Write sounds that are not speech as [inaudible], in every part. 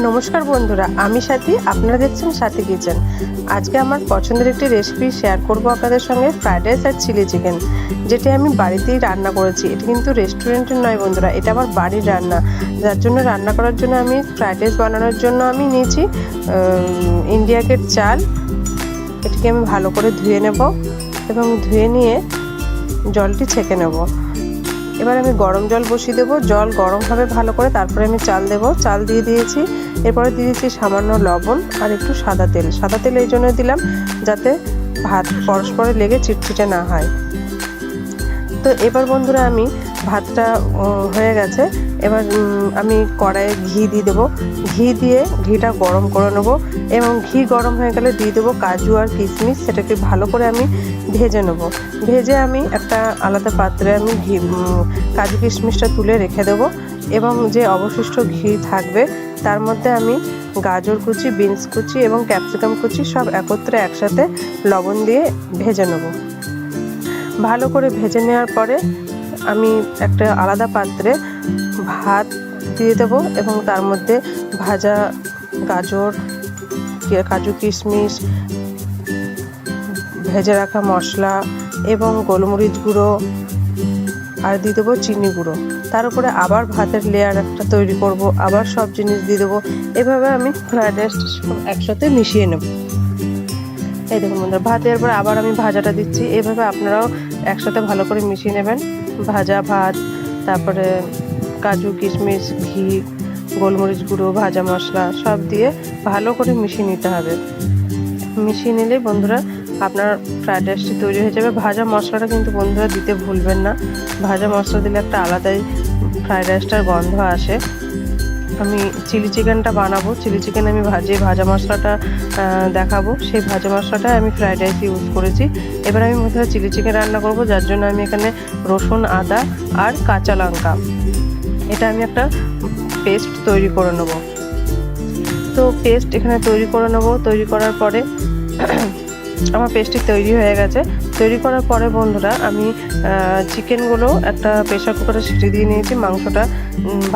নমস্কার বন্ধুরা, আমি সাথী, আপনারা দেখছেন সাথী কিচেন আজকে আমার পছন্দের একটি রেসিপি শেয়ার করব আপনাদের সঙ্গে ফ্রাইড রাইস আর চিলি চিকেন যেটি আমি বাড়িতেই রান্না করেছি। এটি কিন্তু রেস্টুরেন্টের নয় বন্ধুরা, এটা আমার বাড়ির রান্না। যার জন্য রান্না করার জন্য আমি ফ্রাইড রাইস বানানোর জন্য আমি নিয়েছি ইন্ডিয়া গেট চাল। এটিকে আমি ভালো করে ধুয়ে নেব এবং ধুয়ে নিয়ে জলটি ছেঁকে নেব। এবার আমি গরম জল বসিয়ে দেবো। জল গরমভাবে ভালো করে, তারপরে আমি চাল দেবো। চাল দিয়ে দিয়েছি। এরপরে দিয়ে দিয়েছি সামান্য লবণ আর একটু সাদা তেল। সাদা তেল এই জন্য দিলাম যাতে ভাত পরস্পরে লেগে চিটচিটে না হয়। তো এবার বন্ধুরা আমি ভাতটা হয়ে গেছে। এবার আমি কড়াইয়ে ঘি দিয়ে দেবো। ঘি দিয়ে ঘিটা গরম করে নেব এবং ঘি গরম হয়ে গেলে দিয়ে দেবো কাজু আর কিশমিশ। সেটাকে ভালো করে আমি ভেজে নেব। ভেজে আমি একটা আলাদা পাত্রে আমি ঘি কাজু কিশমিশটা তুলে রেখে দেবো এবং যে অবশিষ্ট ঘি থাকবে তার মধ্যে আমি গাজর কুচি, বিনস কুচি এবং ক্যাপসিকাম কুচি সব একত্রে একসাথে লবণ দিয়ে ভেজে নেব। ভালো করে ভেজে নেওয়ার পরে আমি একটা আলাদা পাত্রে ভাত দিয়ে দেবো এবং তার মধ্যে ভাজা গাজর কাজু কিশমিশ, ভেজে রাখা মশলা এবং গোলমরিচ গুঁড়ো আর দিয়ে দেবো চিনি গুঁড়ো। তার উপরে আবার ভাতের লেয়ার একটা তৈরি করব, আবার সব জিনিস দিয়ে দেবো। এভাবে আমি ফ্রাইড রাইস একসাথে মিশিয়ে নেব। এই দেখুন বন্ধুরা, ভাত দেওয়ার পরে আবার আমি ভাজাটা দিচ্ছি। এভাবে আপনারাও একসাথে ভালো করে মিশিয়ে নেবেন। ভাজা ভাত, তারপরে কাজু, কিশমিশ, ঘি, গোলমরিচ গুঁড়ো, ভাজা মশলা, সব দিয়ে ভালো করে মিশিয়ে নিতে হবে। মিশিয়ে নিলেই বন্ধুরা আপনার ফ্রাইড রাইসটি তৈরি হয়ে যাবে। ভাজা মশলাটা কিন্তু বন্ধুরা দিতে ভুলবেন না। ভাজা মশলা দিলে একটা আলাদাই ফ্রাইড রাইসটার গন্ধ আসে। আমি চিলি চিকেনটা বানাবো। চিলি চিকেন আমি ভাজে ভাজা মশলাটা দেখাবো, সেই ভাজা মশলাটা আমি ফ্রাইড রাইস ইউজ করেছি। এবার আমি মধ্যে চিলি চিকেন রান্না করব, যার জন্য আমি এখানে রসুন, আদা আর কাঁচা লঙ্কা। এটা আমি একটা পেস্ট তৈরি করে নেব। তো পেস্ট এখানে তৈরি করে নেব। তৈরি করার পরে [clears throat] আমার পেস্টটি তৈরি হয়ে গেছে। তৈরি করার পরে বন্ধুরা, আমি চিকেনগুলো একটা প্রেশার কুকারে সিটি দিয়ে নিয়েছি, মাংসটা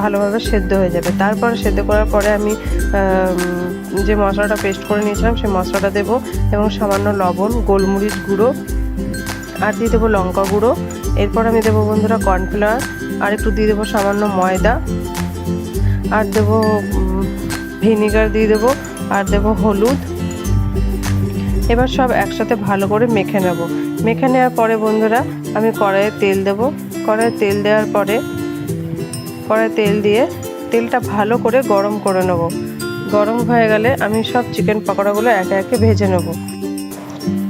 ভালোভাবে সেদ্ধ হয়ে যাবে। তারপরে সেদ্ধ করার পরে আমি যে মশলাটা পেস্ট করে নিয়েছিলাম, সেই মশলাটা দেবো এবং সামান্য লবণ, গোলমরিচ গুঁড়ো, আর দিয়ে দেবো লঙ্কা গুঁড়ো। এরপর আমি দেবো বন্ধুরা কর্নফ্লাওয়ার, আর একটু দিয়ে দেবো সামান্য ময়দা, আর দেবো ভিনিগার দিয়ে দেবো, আর দেবো হলুদ। এবার সব একসাথে ভালো করে মেখে নেব। মেখে নেওয়ার পরে বন্ধুরা, আমি কড়াইয়ে তেল দেব। কড়াইয়ে তেল দেওয়ার পরে কড়াইয়ে তেল দিয়ে তেলটা ভালো করে গরম করে নেব। গরম হয়ে গেলে আমি সব চিকেন পকোড়াগুলো একে একে ভেজে নেব।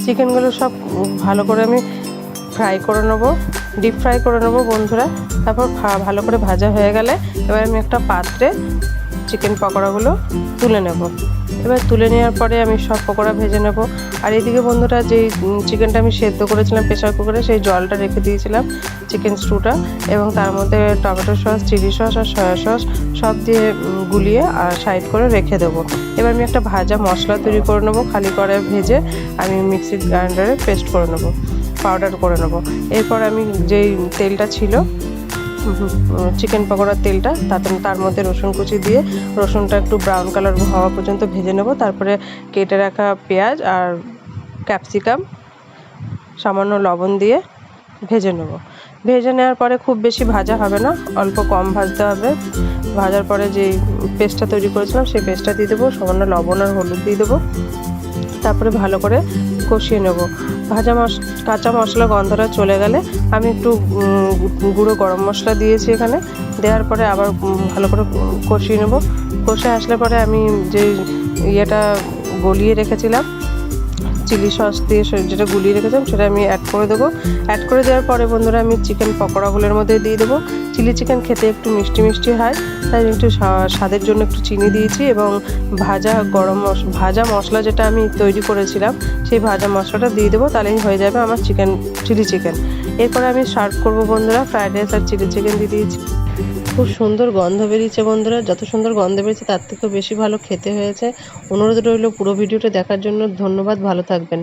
চিকেনগুলো সব ভালো করে আমি ফ্রাই করে নেব, ডিপ ফ্রাই করে নেব বন্ধুরা। তারপর ভালো করে ভাজা হয়ে গেলে এবার আমি একটা পাত্রে চিকেন পকোড়াগুলো তুলে নেব। এবার তুলে নেওয়ার পরে আমি সব পকোড়া ভেজে নেব। আর এদিকে বন্ধুরা যেই চিকেনটা আমি সেদ্ধ করেছিলাম প্রেশার কুকারে, সেই জলটা রেখে দিয়েছিলাম চিকেন স্টুটা এবং তার মধ্যে টমেটো সস, চিলি সস আর সয়া সস সব দিয়ে গুলিয়ে আর সাইড করে রেখে দেবো। এবার আমি একটা ভাজা মশলা তৈরি করে নেব, খালি করে ভেজে আমি মিক্সি গ্রাইন্ডারে পেস্ট করে নেব, পাউডার করে নেব। এরপর আমি যেই তেলটা ছিল চিকেন পকোড়ার তেলটা, তাতে তার মধ্যে রসুন কুচি দিয়ে, রসুনটা একটু ব্রাউন কালার হওয়া পর্যন্ত ভেজে নেব, তারপরে কেটে রাখা পেঁয়াজ আর ক্যাপসিকাম সামান্য লবণ দিয়ে ভেজে নেব। ভেজে নেওয়ার পরে খুব বেশি ভাজা হবে না, অল্প কম ভাজতে হবে। ভাজার পরে যে পেস্টটা তৈরি করেছিলাম, সেই পেস্টটা দিয়ে দেবো, সামান্য লবণ আর হলুদ দিয়ে দেবো। তারপরে ভালো করে কষিয়ে নেব। ভাজা মশ, কাঁচা মশলা গন্ধটা চলে গেলে আমি একটু গুঁড়ো গরম মশলা দিয়েছি এখানে। দেওয়ার পরে আবার ভালো করে কষিয়ে নেব। কষে আসলে পরে আমি যে ইয়েটা গলিয়ে রেখেছিলাম চিলি সস দিয়ে যেটা গুলিয়ে রেখেছিলাম, সেটা আমি অ্যাড করে দেবো। অ্যাড করে দেওয়ার পরে বন্ধুরা আমি চিকেন পকোড়াগুলোর মধ্যে দিয়ে দেবো। চিলি চিকেন খেতে একটু মিষ্টি মিষ্টি হয়, তাই একটু স্বাদের জন্য একটু চিনি দিয়েছি এবং ভাজা গরম ভাজা মশলা যেটা আমি তৈরি করেছিলাম, সেই ভাজা মশলাটা দিয়ে দেবো, তাহলেই হয়ে যাবে আমার চিকেন চিলি চিকেন এরপরে আমি সার্ভ করব বন্ধুরা ফ্রাইড রাইস আর চিলি চিকেন দিয়ে দিয়েছি। খুব সুন্দর গন্ধ বেরিয়েছে বন্ধুরা। যত সুন্দর গন্ধ বেরিয়েছে, তার থেকেও বেশি ভালো খেতে হয়েছে। অনুরোধ রইল পুরো ভিডিওটা দেখার জন্য। ধন্যবাদ, ভালো থাকবেন।